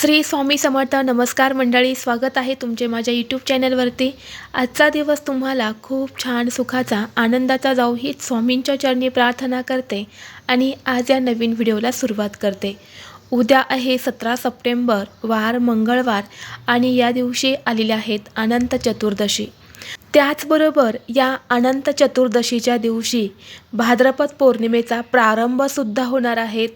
श्री स्वामी समर्थ नमस्कार मंडळी स्वागत आहे तुमचे माझ्या यूट्यूब चॅनलवरती आजचा दिवस तुम्हाला खूप छान सुखाचा आनंदाचा जाऊ ही स्वामींच्या चरणी प्रार्थना करते आणि आज या नवीन व्हिडिओला सुरुवात करते. उद्या आहे सतरा सप्टेंबर वार मंगळवार आणि या दिवशी आलेल्या आहेत अनंत चतुर्दशी. त्याचबरोबर या अनंत चतुर्दशीच्या दिवशी भाद्रपद पौर्णिमेचा प्रारंभसुद्धा होणार आहेत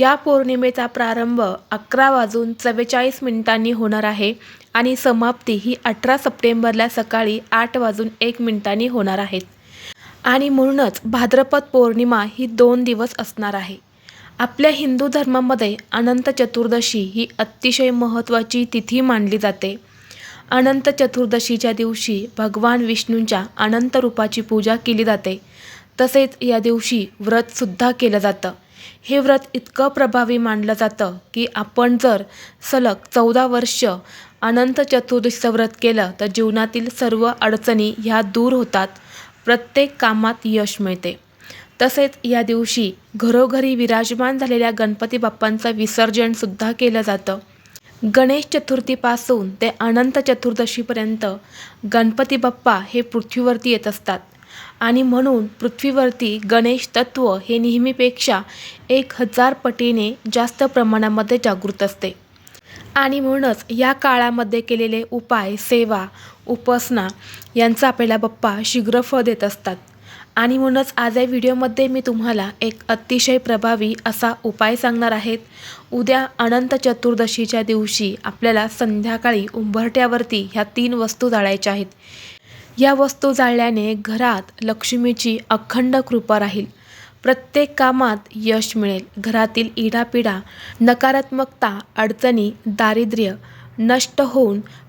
या पौर्णिमेचा प्रारंभ अकरा वाजून चव्वेचाळीस मिनिटांनी होणार आहे आणि समाप्ती ही अठरा सप्टेंबरला सकाळी आठ वाजून एक मिनिटांनी होणार आहेत आणि म्हणूनच भाद्रपद पौर्णिमा ही दोन दिवस असणार आहे. आपल्या हिंदू धर्मामध्ये अनंत चतुर्दशी ही अतिशय महत्त्वाची तिथी मानली जाते. अनंत चतुर्दशीच्या दिवशी भगवान विष्णूंच्या अनंत रूपाची पूजा केली जाते. तसेच या दिवशी व्रतसुद्धा केलं जातं. हे व्रत इतकं प्रभावी मानलं जातं की आपण जर सलग चौदा वर्ष अनंत चतुर्दशीचं व्रत केलं तर जीवनातील सर्व अडचणी ह्या दूर होतात. प्रत्येक कामात यश मिळते. तसेच या दिवशी घरोघरी विराजमान झालेल्या गणपती बाप्पांचं विसर्जनसुद्धा केलं जातं. गणेश चतुर्थीपासून ते अनंत चतुर्दशीपर्यंत गणपती बाप्पा हे पृथ्वीवरती येत असतात. आणि म्हणून पृथ्वीवरती गणेश तत्व हे नेहमीपेक्षा एक हजार पटीने जास्त प्रमाणामध्ये जागृत असते. आणि म्हणूनच या काळामध्ये केलेले उपाय सेवा उपासना यांचा आपल्याला बाप्पा शीघ्र फळ देत असतात. आणि म्हणूनच आज या व्हिडिओमध्ये मी तुम्हाला एक अतिशय प्रभावी असा उपाय सांगणार आहेत. उद्या अनंत चतुर्दशीच्या दिवशी आपल्याला संध्याकाळी उंबरट्यावरती ह्या तीन वस्तू जाळायच्या आहेत. या वस्तू जाळल्याने घरात लक्ष्मीची अखंड कृपा राहील. प्रत्येक कामात यश मिळेल. घरातील इडापिडा नकारात्मकता अडचणी दारिद्र्य नष्ट होऊन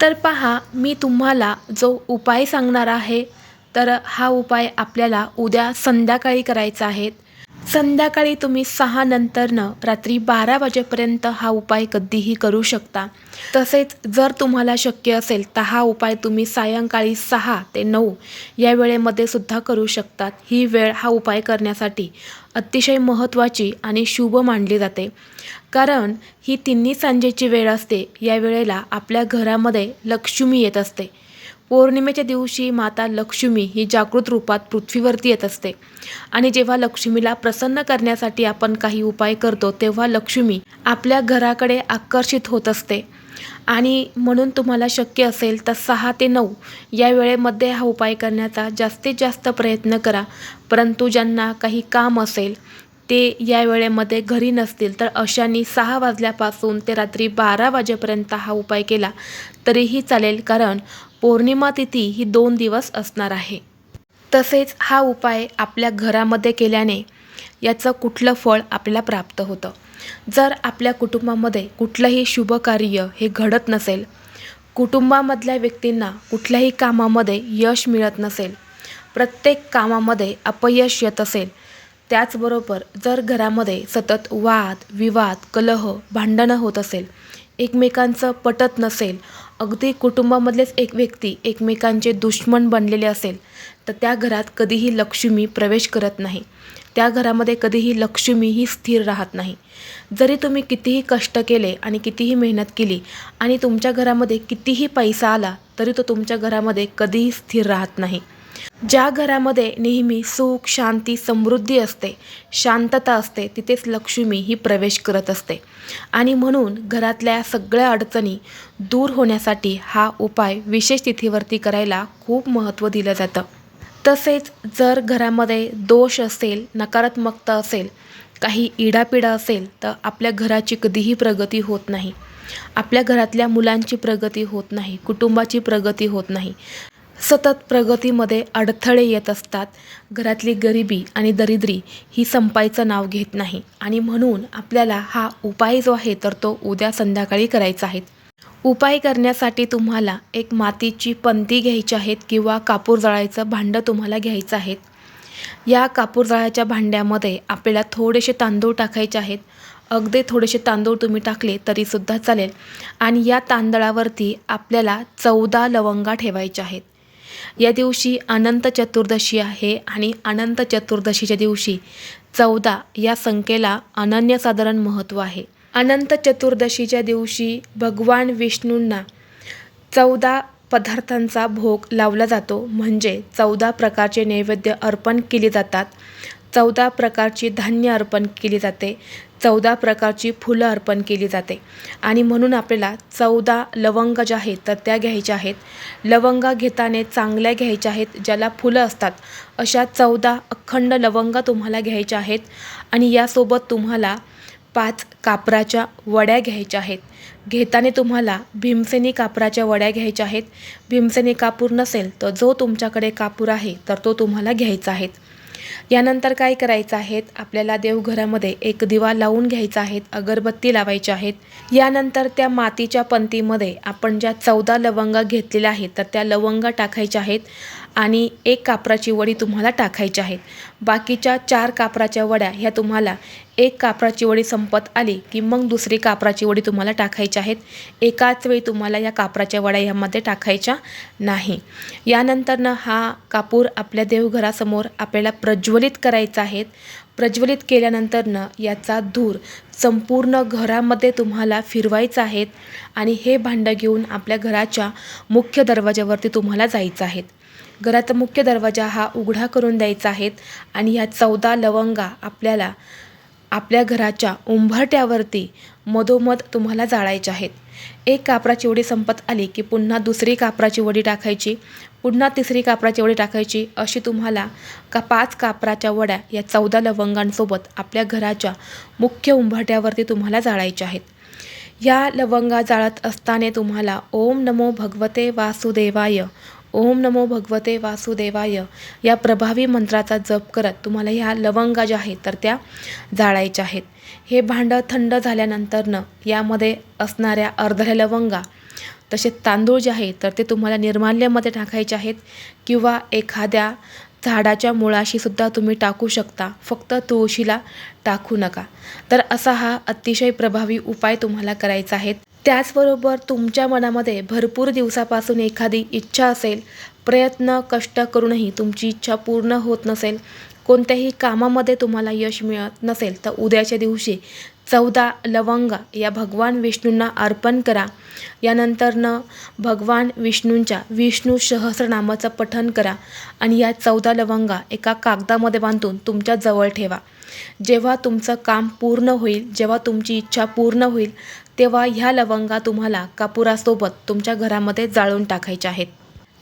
तर पहा मी तुम्हाला जो उपाय सांगणार आहे तर हा उपाय आपल्याला उद्या संध्याकाळी करायचा आहे. संध्याकाळी तुम्ही सहा नंतरनं रात्री बारा वाजेपर्यंत हा उपाय कधीही करू शकता. तसेच जर तुम्हाला शक्य असेल तर हा उपाय तुम्ही सायंकाळी सहा ते नऊ या वेळेमध्ये सुद्धा करू शकतात ही वेळ हा उपाय करण्यासाठी अतिशय महत्त्वाची आणि शुभ मानली जाते. कारण ही तिन्ही सांजेची वेळ असते. या वेळेला आपल्या घरामध्ये लक्ष्मी येत असते. पौर्णिमेच्या दिवशी माता लक्ष्मी ही जागृत रूपात पृथ्वीवरती येत असते. आणि जेव्हा लक्ष्मीला प्रसन्न करण्यासाठी आपण काही उपाय करतो तेव्हा लक्ष्मी आपल्या घराकडे आकर्षित होत असते. आणि म्हणून तुम्हाला शक्य असेल तर सहा ते नऊ या वेळेमध्ये हा उपाय करण्याचा जास्तीत जास्त प्रयत्न करा. परंतु ज्यांना काही काम असेल ते या वेळेमध्ये घरी नसतील तर अशांनी सहा वाजल्यापासून ते रात्री बारा वाजेपर्यंत हा उपाय केला तरीही चालेल. कारण पौर्णिमा तिथी ही दोन दिवस असणार आहे. तसेच हा उपाय आपल्या घरामध्ये केल्याने याचं कुठलं फळ आपल्याला प्राप्त होतं. जर आपल्या कुटुंबामध्ये कुठलंही शुभ कार्य हे घडत नसेल कुटुंबामधल्या व्यक्तींना कुठल्याही कामामध्ये यश मिळत नसेल प्रत्येक कामामध्ये अपयश येत असेल त्याचबरोबर जर घरामध्ये सतत वाद विवाद कलह भांडणं होत असेल एकमेकांचं पटत नसेल अगदी कुटुंबामधलेच एक व्यक्ती एकमेकांचे दुश्मन बनलेले असेल तर त्या घरात कधीही लक्ष्मी प्रवेश करत नाही. त्या घरामध्ये कधीही लक्ष्मी ही स्थिर राहत नाही. जरी तुम्ही कितीही कष्ट केले आणि कितीही मेहनत केली आणि तुमच्या घरामध्ये कितीही पैसा आला तरी तो तुमच्या घरामध्ये कधीही स्थिर राहत नाही. ज्या घरामध्ये नेहमी सुख शांती समृद्धी असते शांतता असते तिथेच लक्ष्मी ही प्रवेश करत असते. आणि म्हणून घरातल्या सगळ्या अडचणी दूर होण्यासाठी हा उपाय विशेष तिथीवरती करायला खूप महत्त्व दिलं जातं. तसेच जर घरामध्ये दोष असेल नकारात्मकता असेल काही इडापिडा असेल तर आपल्या घराची कधीही प्रगती होत नाही. आपल्या घरातल्या मुलांची प्रगती होत नाही कुटुंबाची प्रगती होत नाही. सतत प्रगतीमध्ये अडथळे येत असतात. घरातली गरिबी आणि दरिद्री ही संपायचं नाव घेत नाही आणि म्हणून आपल्याला हा उपाय जो आहे तर तो उद्या संध्याकाळी करायचा आहे. उपाय करण्यासाठी तुम्हाला एक मातीची पंती घ्यायची आहेत किंवा कापूर जळायचं भांडं तुम्हाला घ्यायचं आहे या कापूर जळाच्या भांड्यामध्ये आपल्याला थोडेसे तांदूळ टाकायचे आहेत. अगदी थोडेसे तांदूळ तुम्ही टाकले तरीसुद्धा चालेल. आणि या तांदळावरती आपल्याला चौदा लवंगा ठेवायच्या आहेत. या दिवशी अनंत चतुर्दशी आहे आणि अनंत चतुर्दशीच्या दिवशी चौदा या संख्येला अनन्यसाधारण महत्त्व आहे. अनंत चतुर्दशीच्या दिवशी भगवान विष्णूंना चौदा पदार्थांचा भोग लावला जातो. म्हणजे चौदा प्रकारचे नैवेद्य अर्पण केले जातात. चौदा प्रकारची धान्य अर्पण केली जाते. चौदा प्रकारची फुलं अर्पण केली जाते. आणि म्हणून आपल्याला चौदा लवंग ज्या आहेत तर त्या घ्यायच्या आहेत. लवंगा घेताना चांगल्या घ्यायच्या आहेत ज्याला फुलं असतात. अशा चौदा अखंड लवंगा तुम्हाला घ्यायच्या आहेत. आणि यासोबत तुम्हाला पाच कापराच्या वड्या घ्यायच्या आहेत. घेताना तुम्हाला भीमसेनी कापराच्या वड्या घ्यायच्या आहेत. भीमसेनी कापूर नसेल तर जो तुमच्याकडे कापूर आहे तर तो तुम्हाला घ्यायचा आहे. यानंतर काय करायचं आहेत? आपल्याला देवघरामध्ये एक दिवा लावून घ्यायचा आहेत अगरबत्ती लावायची आहेत. यानंतर त्या मातीच्या पंतीमध्ये आपण ज्या चौदा लवंगा घेतलेल्या आहेत तर त्या लवंगा टाकायच्या आहेत आणि एक कापराची वडी तुम्हाला टाकायची आहेत. बाकीच्या चार कापराच्या वड्या ह्या तुम्हाला एक कापराची वडी संपत आली की मग दुसरी कापराची वडी तुम्हाला टाकायची आहेत. एकाच वेळी तुम्हाला या कापराच्या वड्या ह्यामध्ये टाकायच्या नाही. यानंतरनं हा कापूर आपल्या देवघरासमोर आपल्याला प्रज्वलित करायचा आहेत प्रज्वलित केल्यानंतरनं याचा धूर संपूर्ण घरामध्ये तुम्हाला फिरवायचा आहेत आणि हे भांडं घेऊन आपल्या घराच्या मुख्य दरवाज्यावरती तुम्हाला जायचं आहेत घराचा मुख्य दरवाजा हा उघडा करून द्यायचा आहेत आणि ह्या चौदा लवंगा आपल्याला आपल्या घराच्या उंबरट्यावरती मधोमध तुम्हाला जाळायचे आहेत. एक कापराची वडी संपत आली की पुन्हा दुसरी कापराची वडी टाकायची पुन्हा तिसरी कापराची वडी टाकायची अशी तुम्हाला का पाच कापराच्या वड्या या चौदा लवंगांसोबत आपल्या घराच्या मुख्य उंबरट्यावरती तुम्हाला जाळायच्या आहेत. या लवंगा जाळत असताना तुम्हाला ओम नमो भगवते वासुदेवाय ओम नमो भगवते वासुदेवाय. या प्रभावी मंत्राचा जप करत तुम्हाला ह्या लवंगा ज्या आहेत तर त्या जाळायच्या आहेत. हे भांडं थंड झाल्यानंतरनं यामध्ये असणाऱ्या अर्ध्या लवंगा तसेच तांदूळ जे आहेत तर ते तुम्हाला निर्माल्यमध्ये टाकायचे आहेत किंवा एखाद्या झाडाच्या मुळाशी सुद्धा तुम्ही टाकू शकता. फक्त तुळशीला टाकू नका. तर असा हा अतिशय प्रभावी उपाय तुम्हाला करायचा आहे. त्याचबरोबर तुमच्या मनामध्ये भरपूर दिवसापासून एखादी इच्छा असेल प्रयत्न कष्ट करूनही तुमची इच्छा पूर्ण होत नसेल कोणत्याही कामामध्ये तुम्हाला यश मिळत नसेल तर उद्याच्या दिवशी चौदा लवंगा या भगवान विष्णूंना अर्पण करा. यानंतरनं भगवान विष्णूंच्या विष्णू सहस्रनामाचं पठण करा आणि या चौदा लवंगा एका कागदामध्ये बांधून तुमच्या जवळ ठेवा. जेव्हा तुमचं काम पूर्ण होईल जेव्हा तुमची इच्छा पूर्ण होईल तेव्हा ह्या लवंगा तुम्हाला कापुरासोबत तुमच्या घरामध्ये जाळून टाकायच्या आहेत.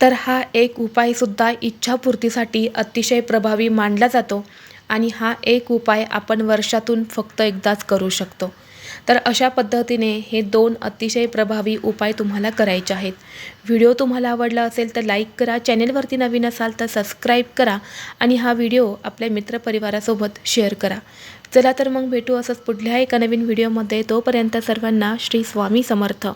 तर हा एक उपायसुद्धा इच्छापूर्तीसाठी अतिशय प्रभावी मानला जातो. आणि हा एक उपाय आपण वर्षातून फक्त एकदाच करू शकतो. तर अशा पद्धतीने हे दोन अतिशय प्रभावी उपाय तुम्हाला करायचे आहेत. व्हिडिओ तुम्हाला आवडला असेल तर लाईक करा चॅनेलवरती नवीन असाल तर सबस्क्राईब करा आणि हा व्हिडिओ आपल्या मित्रपरिवारासोबत शेअर करा. चला तर मग भेटू असंच पुढल्या एका नवीन व्हिडिओमध्ये. तोपर्यंत सर्वांना श्री स्वामी समर्थ.